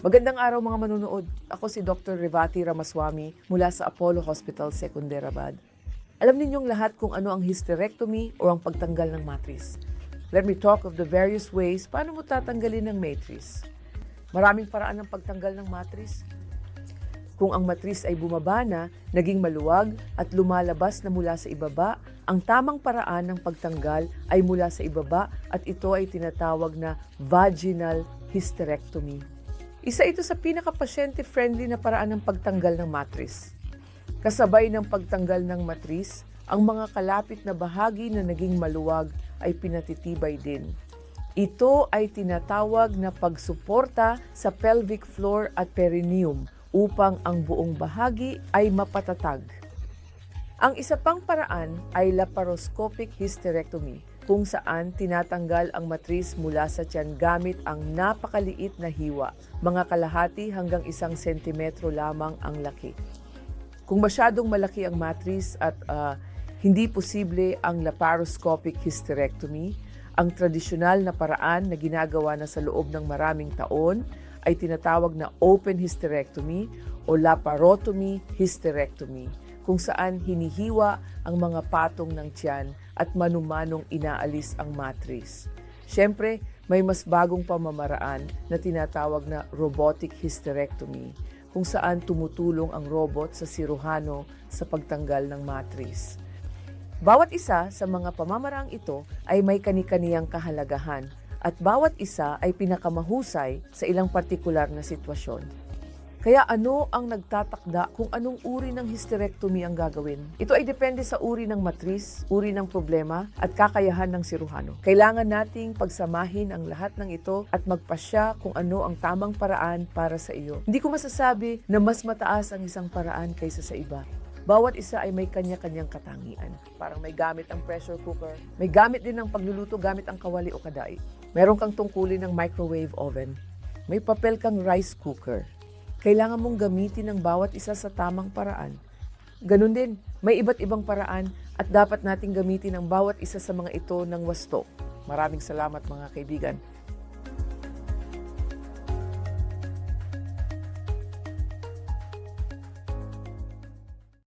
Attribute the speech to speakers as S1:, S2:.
S1: Magandang araw mga manunood. Ako si Dr. Revati Ramaswamy mula sa Apollo Hospital, Secunderabad. Alam ninyong lahat kung ano ang hysterectomy o ang pagtanggal ng matris. Let me talk of the various ways paano mo tatanggalin ng matris. Maraming paraan ng pagtanggal ng matris. Kung ang matris ay bumaba na, naging maluwag at lumalabas na mula sa ibaba, ang tamang paraan ng pagtanggal ay mula sa ibaba at ito ay tinatawag na vaginal hysterectomy. Isa ito sa pinaka-pasyente-friendly na paraan ng pagtanggal ng matris. Kasabay ng pagtanggal ng matris, ang mga kalapit na bahagi na naging maluwag ay pinatitibay din. Ito ay tinatawag na pagsuporta sa pelvic floor at perineum upang ang buong bahagi ay mapatatag. Ang isa pang paraan ay laparoscopic hysterectomy kung saan tinatanggal ang matris mula sa tiyan gamit ang napakaliit na hiwa, mga kalahati hanggang isang sentimetro lamang ang laki. Kung masyadong malaki ang matris at ah, hindi posible ang laparoscopic hysterectomy, ang tradisyonal na paraan na ginagawa na sa loob ng maraming taon ay tinatawag na open hysterectomy o laparotomy hysterectomy kung saan hinihiwa ang mga patong ng tiyan at manumanong inaalis ang matris. Siyempre, may mas bagong pamamaraan na tinatawag na robotic hysterectomy kung saan tumutulong ang robot sa siruhano sa pagtanggal ng matris. Bawat isa sa mga pamamaraang ito ay may kani-kaniyang kahalagahan at bawat isa ay pinakamahusay sa ilang partikular na sitwasyon. Kaya ano ang nagtatakda kung anong uri ng hysterectomy ang gagawin? Ito ay depende sa uri ng matris, uri ng problema at kakayahan ng siruhano. Kailangan nating pagsamahin ang lahat ng ito at magpasya kung ano ang tamang paraan para sa iyo. Hindi ko masasabi na mas mataas ang isang paraan kaysa sa iba. Bawat isa ay may kanya-kanyang katangian. Parang may gamit ang pressure cooker, may gamit din ng pagluluto gamit ang kawali o kadai. Meron kang tungkulin ng microwave oven. May papel kang rice cooker. Kailangan mong gamitin ang bawat isa sa tamang paraan. Ganun din, may iba't ibang paraan at dapat nating gamitin ang bawat isa sa mga ito ng wasto. Maraming salamat mga kaibigan.